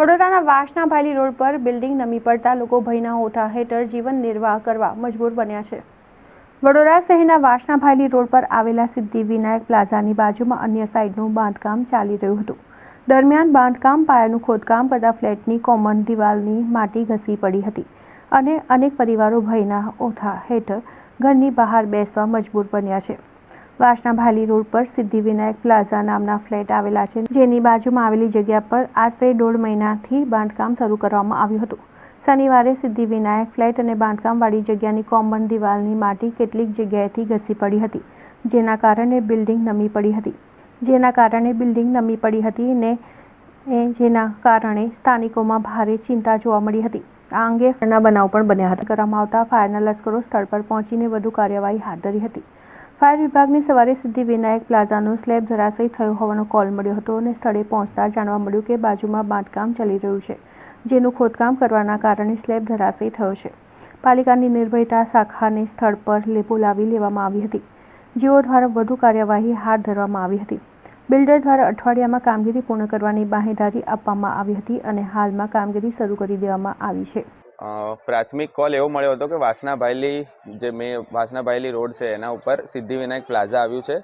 વડોદરાના વાસના ભાયલી રોડ પર બિલ્ડિંગ નમી પડતા લોકો ભયના ઓઠા હેઠળ જીવન નિર્વાહ કરવા મજબૂર બન્યા છે. વડોદરા શહેરના વાસના ભાયલી રોડ પર આવેલા સિદ્ધિ વિનાયક પ્લાઝાની બાજુમાં અન્ય સાઇડનું બાંધકામ ચાલી રહ્યું હતું. દરમિયાન બાંધકામ, પાયાનું ખોદકામ કરતા ફ્લેટની કોમન દિવાલની માટી ઘસી પડી હતી અને અનેક પરિવારો ભયના ઓઠા હેઠળ ઘરની બહાર બેસવા મજબૂર બન્યા છે. વાસણા ભાલી રોડ પર સિદ્ધિવિનાયક પ્લાઝા નામના ફ્લેટ આવેલા છે. જેની બાજુમાં આવેલી જગ્યા પર આશરે દોઢ મહિનાથી બાંધકામ શરૂ કરવામાં આવ્યું હતું. શનિવારે સિદ્ધિવિનાયક ફ્લેટ અને બાંધકામવાળી જગ્યાની કોમન દિવાલની માટી કેટલીક જગ્યાએથી ઘસી પડી હતી, જેના કારણે બિલ્ડિંગ નમી પડી હતી. જેના કારણે બિલ્ડિંગ નમી પડી હતી ને જેના કારણે સ્થાનિકોમાં ભારે ચિંતા જોવા મળી હતી. આ અંગે બનાવ પણ બન્યા હતા. કરવામાં આવતા ફાયરના લશ્કરો સ્થળ પર પહોંચીને વધુ કાર્યવાહી હાથ ધરી હતી. ફાયર વિભાગની સવારે સિદ્ધિ વિનાયક પ્લાઝાનો સ્લેબ ધરાશયી થયો હોવાનો કોલ મળ્યો હતો અને સ્થળે પહોંચતા જાણવા મળ્યું કે બાજુમાં બાંધકામ ચાલી રહ્યું છે, જેનું ખોદકામ કરવાના કારણે સ્લેબ ધરાશયી થયો છે. પાલિકાની નિર્ભયતા શાખાને સ્થળ પર બોલાવી લેવામાં આવી હતી. જેઓ દ્વારા વધુ કાર્યવાહી હાથ ધરવામાં આવી હતી. બિલ્ડર દ્વારા અઠવાડિયામાં કામગીરી પૂર્ણ કરવાની બાહેંધરી આપવામાં આવી હતી અને હાલમાં કામગીરી શરૂ કરી દેવામાં આવી છે. પ્રાથમિક કોલ એવો મળ્યો હતો કે વાસનાભાઈલી જે મેં વાસણાભાઈલી રોડ છે એના ઉપર સિદ્ધિવિનાયક પ્લાઝા આવ્યું છે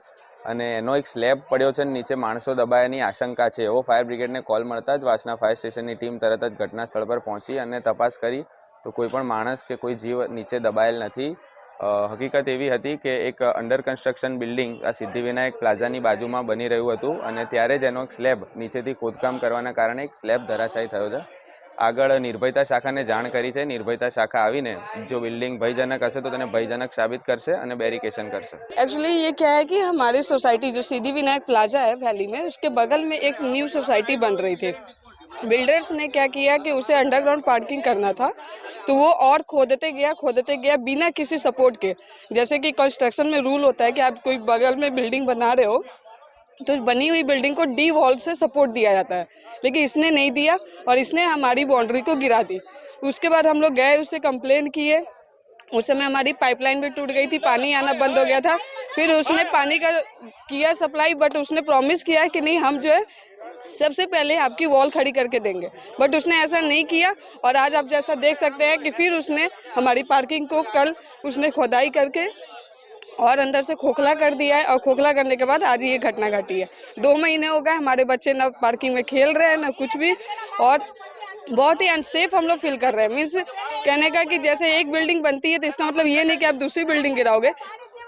અને એનો એક સ્લેબ પડ્યો છે નીચે માણસો દબાયાની આશંકા છે. એવો ફાયર બ્રિગેડને કોલ મળતા જ વાસણા ફાયર સ્ટેશનની ટીમ તરત જ ઘટના સ્થળ પર પહોંચી અને તપાસ કરી. તો કોઈ પણ માણસ કે કોઈ જીવ નીચે દબાયેલ નથી. હકીકત એવી હતી કે એક અંડર કન્સ્ટ્રક્શન બિલ્ડિંગ આ સિદ્ધિવિનાયક પ્લાઝાની બાજુમાં બની રહ્યું હતું અને ત્યારે જ એનો એક સ્લેબ નીચેથી ખોદકામ કરવાના કારણે એક સ્લેબ ધરાશાયી થયો છે. આગળ નિર્ભયતા શાખાને જાણ કરી છે નિર્ભયતા શાખા આવીને જો બિલ્ડિંગ ભયજનક હશે તો તેને ભયજનક સાબિત કરશે અને બેરિકેશન કરશે एक्चुअली ये क्या है कि हमारी सोसाइटी जो सीधी विनायक प्लाजा है वैली में उसके बगल में एक न्यू सोसाइटी बन रही थी बिल्डर्स ने क्या किया कि उसे अंडरग्राउंड पार्किंग करना था तो वो और खोदते गया खोदते गया बिना किसी सपोर्ट के जैसे कि कंस्ट्रक्शन में रूल होता है कि आप कोई बगल में बिल्डिंग बना रहे हो तो बनी हुई बिल्डिंग को डी वॉल से सपोर्ट दिया जाता है। लेकिन इसने नहीं दिया और इसने हमारी बाउंड्री को गिरा दी। उसके बाद हम लोग गए उससे कंप्लेन किए। उस समय हमारी पाइपलाइन भी टूट गई थी, पानी आना बंद हो गया था। फिर उसने पानी का किया सप्लाई बट उसने प्रॉमिस किया कि नहीं, हम जो है सबसे पहले आपकी वॉल खड़ी करके देंगे। बट उसने ऐसा नहीं किया और आज आप जैसा देख सकते हैं कि फिर उसने हमारी पार्किंग को कल उसने खोदाई करके और अंदर से खोखला कर दिया है और खोखला करने के बाद आज ये घटना घटी है। दो महीने हो गए, हमारे बच्चे ना पार्किंग में खेल रहे हैं, ना कुछ भी। और बहुत ही अनसेफ हम लोग फील कर रहे हैं। मीन्स कहने का कि जैसे एक बिल्डिंग बनती है तो इसका मतलब ये नहीं कि आप दूसरी बिल्डिंग गिराओगे।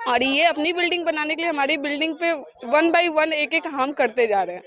और ये अपनी बिल्डिंग बनाने के लिए हमारी बिल्डिंग पे वन बाई वन एक एक हम करते जा रहे हैं।